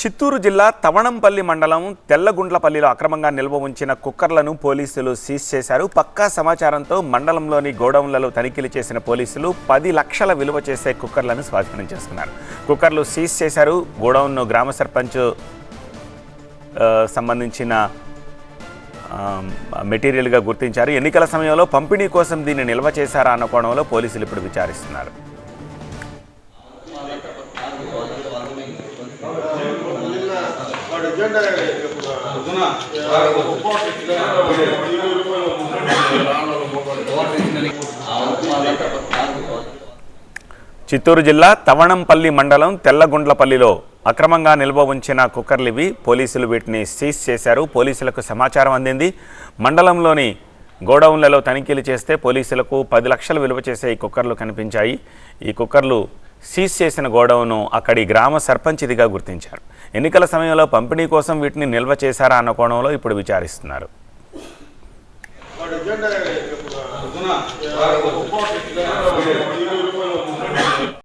చిత్తూరు జిల్లా తవణంపల్లి మండలం తెల్లగుండ్లపల్లిలో అక్రమంగా నిల్వ ఉంచిన కుక్కర్లను పోలీసులు సీజ్ చేశారు. పక్కా సమాచారంతో మండలంలోని గోడౌన్లలో తనిఖీలు చేసిన పోలీసులు పది లక్షల విలువ చేసే కుక్కర్లను స్వాధీనం చేసుకున్నారు. కుక్కర్లు సీజ్ చేశారు. గోడౌన్ను గ్రామ సర్పంచ్ సంబంధించిన మెటీరియల్గా గుర్తించారు. ఎన్నికల సమయంలో పంపిణీ కోసం దీన్ని నిల్వ చేశారా అన్న కోణంలో పోలీసులు ఇప్పుడు విచారిస్తున్నారు. చిత్తూరు జిల్లా తవణంపల్లి మండలం తెల్లగుండ్లపల్లిలో అక్రమంగా నిల్వ ఉంచిన కుక్కర్లు ఇవి పోలీసులు వీటిని సీజ్ చేశారు. పోలీసులకు సమాచారం అందింది. మండలంలోని గోడౌన్లలో తనిఖీలు చేస్తే పోలీసులకు పది లక్షలు విలువ చేసే ఈ కుక్కర్లు కనిపించాయి. ఈ కుక్కర్లు సీజ్ చేసిన గోడౌను అక్కడి గ్రామ సర్పంచ్దిగా గుర్తించారు. ఎన్నికల సమయంలో పంపిణీ కోసం వీటిని నిల్వ చేశారా అన్న కోణంలో ఇప్పుడు విచారిస్తున్నారు.